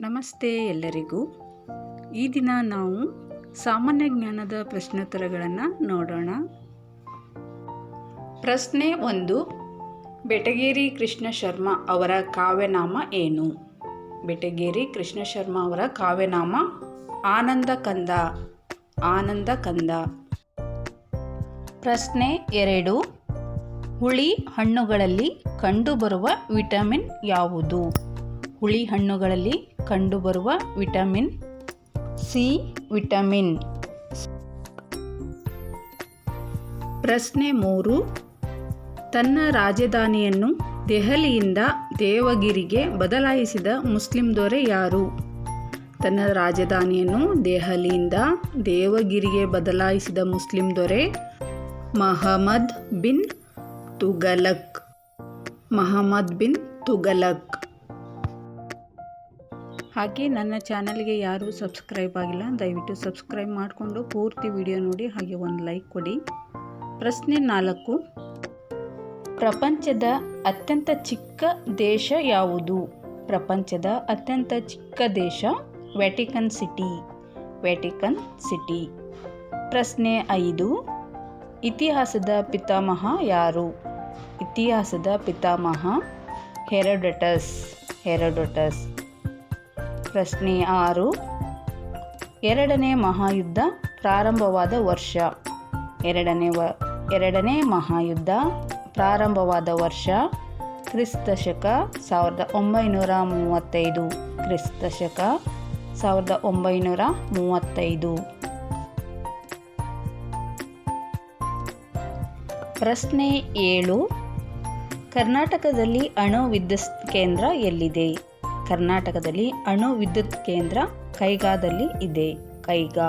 ನಮಸ್ತೆ ಎಲ್ಲರಿಗೂ. ಈ ದಿನ ನಾವು ಸಾಮಾನ್ಯ ಜ್ಞಾನದ ಪ್ರಶ್ನೋತ್ತರಗಳನ್ನು ನೋಡೋಣ. ಪ್ರಶ್ನೆ ಒಂದು, ಬೆಟಗೇರಿ ಕೃಷ್ಣ ಶರ್ಮಾ ಅವರ ಕಾವ್ಯನಾಮ ಏನು? ಬೆಟಗೇರಿ ಕೃಷ್ಣ ಶರ್ಮಾ ಅವರ ಕಾವ್ಯನಾಮ ಆನಂದ ಕಂದ ಆನಂದ ಕಂದ ಪ್ರಶ್ನೆ ಎರಡು, ಹುಳಿ ಹಣ್ಣುಗಳಲ್ಲಿ ಕಂಡುಬರುವ ವಿಟಮಿನ್ ಯಾವುದು? ಹುಳಿ ಹಣ್ಣುಗಳಲ್ಲಿ ಕಂಡುಬರುವ ವಿಟಮಿನ್ ಸಿ ವಿಟಮಿನ್. ಪ್ರಶ್ನೆ ಮೂರು. ತನ್ನ ರಾಜಧಾನಿಯನ್ನು ದೆಹಲಿಯಿಂದ ದೇವಗಿರಿಗೆ ಬದಲಾಯಿಸಿದ ಮುಸ್ಲಿಂ ದೊರೆ ಯಾರು? ತನ್ನ ರಾಜಧಾನಿಯನ್ನು ದೆಹಲಿಯಿಂದ ದೇವಗಿರಿಗೆ ಬದಲಾಯಿಸಿದ ಮುಸ್ಲಿಂ ದೊರೆ ಮಹಮ್ಮದ್ ಬಿನ್ ತುಗಲಕ್ ಮಹಮ್ಮದ್ ಬಿನ್ ತುಗಲಕ್ ಹಾಗೆ ನನ್ನ ಚಾನಲ್ಗೆ ಯಾರೂ ಸಬ್ಸ್ಕ್ರೈಬ್ ಆಗಿಲ್ಲ, ದಯವಿಟ್ಟು ಸಬ್ಸ್ಕ್ರೈಬ್ ಮಾಡಿಕೊಂಡು ಪೂರ್ತಿ ವಿಡಿಯೋ ನೋಡಿ, ಹಾಗೆ ಒಂದು ಲೈಕ್ ಕೊಡಿ. ಪ್ರಶ್ನೆ ನಾಲ್ಕು. ಪ್ರಪಂಚದ ಅತ್ಯಂತ ಚಿಕ್ಕ ದೇಶ ಯಾವುದು? ಪ್ರಪಂಚದ ಅತ್ಯಂತ ಚಿಕ್ಕ ದೇಶ ವ್ಯಾಟಿಕನ್ ಸಿಟಿ. Vatican city. ಪ್ರಶ್ನೆ ಐದು. ಇತಿಹಾಸದ ಪಿತಾಮಹ ಯಾರು? ಇತಿಹಾಸದ ಪಿತಾಮಹ ಹೆರೋಡಟಸ್. ಹೆರೋಡಟಸ್. ಪ್ರಶ್ನೆ ಆರು. ಎರಡನೇ ಮಹಾಯುದ್ಧ ಪ್ರಾರಂಭವಾದ ವರ್ಷ. ಎರಡನೇ ವ, ಎರಡನೇ ಮಹಾಯುದ್ಧ ಪ್ರಾರಂಭವಾದ ವರ್ಷ. ಕ್ರಿಸ್ತಶಕ ಸಾವಿರದ ಒಂಬೈನೂರ ಮೂವತ್ತೈದು. ಕ್ರಿಸ್ತಶಕ ಸಾವಿರದ ಒಂಬೈನೂರ ಮೂವತ್ತೈದು. ಪ್ರಶ್ನೆ ಏಳು. ಕರ್ನಾಟಕದಲ್ಲಿ ಅಣು ವಿದ್ಯುತ್ ಕೇಂದ್ರ ಎಲ್ಲಿದೆ? ಕರ್ನಾಟಕದಲ್ಲಿ ಅಣು ವಿದ್ಯುತ್ ಕೇಂದ್ರ ಕೈಗಾದಲ್ಲಿ ಇದೆ. ಕೈಗಾ.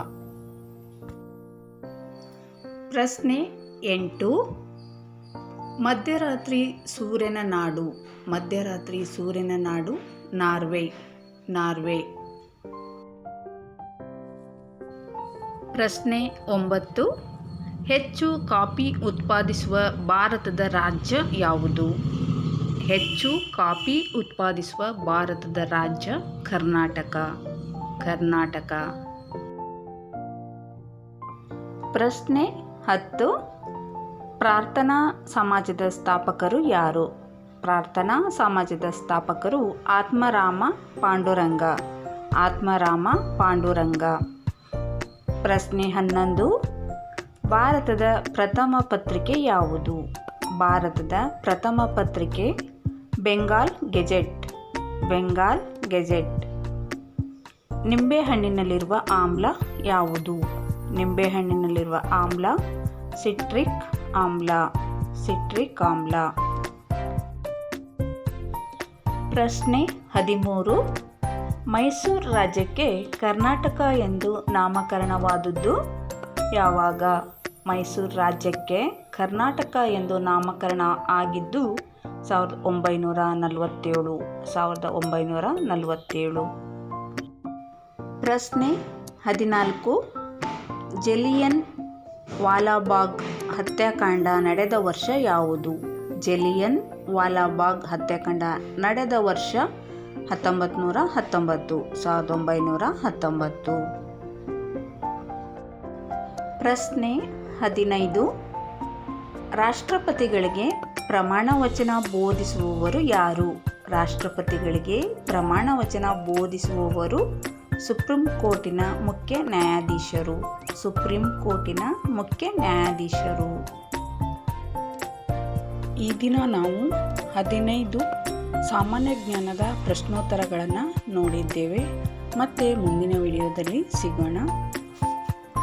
ಪ್ರಶ್ನೆ ಎಂಟು. ಮಧ್ಯರಾತ್ರಿ ಸೂರ್ಯನ ನಾಡು. ಮಧ್ಯರಾತ್ರಿ ಸೂರ್ಯನ ನಾಡು ನಾರ್ವೆ. ನಾರ್ವೆ. ಪ್ರಶ್ನೆ ಒಂಬತ್ತು. ಹೆಚ್ಚು ಕಾಫಿ ಉತ್ಪಾದಿಸುವ ಭಾರತದ ರಾಜ್ಯ ಯಾವುದು? ಹೆಚ್ಚು ಕಾಫಿ ಉತ್ಪಾದಿಸುವ ಭಾರತದ ರಾಜ್ಯ ಕರ್ನಾಟಕ. ಕರ್ನಾಟಕ. ಪ್ರಶ್ನೆ ಹತ್ತು. ಪ್ರಾರ್ಥನಾ ಸಮಾಜದ ಸ್ಥಾಪಕರು ಯಾರು? ಪ್ರಾರ್ಥನಾ ಸಮಾಜದ ಸ್ಥಾಪಕರು ಆತ್ಮರಾಮ ಪಾಂಡುರಂಗ. ಆತ್ಮರಾಮ ಪಾಂಡುರಂಗ. ಪ್ರಶ್ನೆ ಹನ್ನೊಂದು. ಭಾರತದ ಪ್ರಥಮ ಪತ್ರಿಕೆ ಯಾವುದು? ಭಾರತದ ಪ್ರಥಮ ಪತ್ರಿಕೆ ಬೆಂಗಾಲ್ ಗೆಜೆಟ್ ಬೆಂಗಾಲ್ ಗೆಜೆಟ್ ನಿಂಬೆಹಣ್ಣಿನಲ್ಲಿರುವ ಆಮ್ಲ ಯಾವುದು? ನಿಂಬೆಹಣ್ಣಿನಲ್ಲಿರುವ ಆಮ್ಲ ಸಿಟ್ರಿಕ್ ಆಮ್ಲ ಸಿಟ್ರಿಕ್ ಆಮ್ಲ. ಪ್ರಶ್ನೆ ಹದಿಮೂರು. ಮೈಸೂರು ರಾಜ್ಯಕ್ಕೆ ಕರ್ನಾಟಕ ಎಂದು ನಾಮಕರಣವಾದದ್ದು ಯಾವಾಗ? ಮೈಸೂರು ರಾಜ್ಯಕ್ಕೆ ಕರ್ನಾಟಕ ಎಂದು ನಾಮಕರಣ ಆಗಿದ್ದು ಸಾವಿರದ ಒಂಬೈನೂರ ನಲವತ್ತೇಳು, ಸಾವಿರದ ಒಂಬೈನೂರ ನಲವತ್ತೇಳು. ಪ್ರಶ್ನೆ ಹದಿನಾಲ್ಕು. ಜಲಿಯನ್ ವಾಲಾಬಾಗ್ ಹತ್ಯಾಕಾಂಡ ನಡೆದ ವರ್ಷ ಯಾವುದು? ಜಲಿಯನ್ ವಾಲಾಬಾಗ್ ಹತ್ಯಾಕಾಂಡ ನಡೆದ ವರ್ಷ ಹತ್ತೊಂಬತ್ತು ನೂರ ಹತ್ತೊಂಬತ್ತು, ಸಾವಿರದ ಒಂಬೈನೂರ ಹತ್ತೊಂಬತ್ತು. ಪ್ರಶ್ನೆ ಹದಿನೈದು. ರಾಷ್ಟ್ರಪತಿಗಳಿಗೆ ಪ್ರಮಾಣ ವಚನ ಬೋಧಿಸುವವರು ಯಾರು? ರಾಷ್ಟ್ರಪತಿಗಳಿಗೆ ಪ್ರಮಾಣ ವಚನ ಬೋಧಿಸುವವರು ಸುಪ್ರೀಂ ಕೋರ್ಟಿನ ಮುಖ್ಯ ನ್ಯಾಯಾಧೀಶರು. ಸುಪ್ರೀಂ ಕೋರ್ಟಿನ ಮುಖ್ಯ ನ್ಯಾಯಾಧೀಶರು. ಈ ದಿನ ನಾವು ಹದಿನೈದು ಸಾಮಾನ್ಯ ಜ್ಞಾನದ ಪ್ರಶ್ನೋತ್ತರಗಳನ್ನು ನೋಡಿದ್ದೇವೆ. ಮತ್ತೆ ಮುಂದಿನ ವಿಡಿಯೋದಲ್ಲಿ ಸಿಗೋಣ.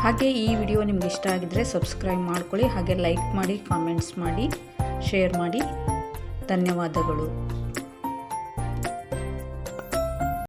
ಹಾಗೆ ಈ ವಿಡಿಯೋ ನಿಮ್ಗೆ ಇಷ್ಟ ಆಗಿದ್ದರೆ ಸಬ್ಸ್ಕ್ರೈಬ್ ಮಾಡ್ಕೊಳ್ಳಿ, ಹಾಗೆ ಲೈಕ್ ಮಾಡಿ ಕಾಮೆಂಟ್ಸ್ ಮಾಡಿ ಶೇರ್ ಮಾಡಿ. ಧನ್ಯವಾದಗಳು.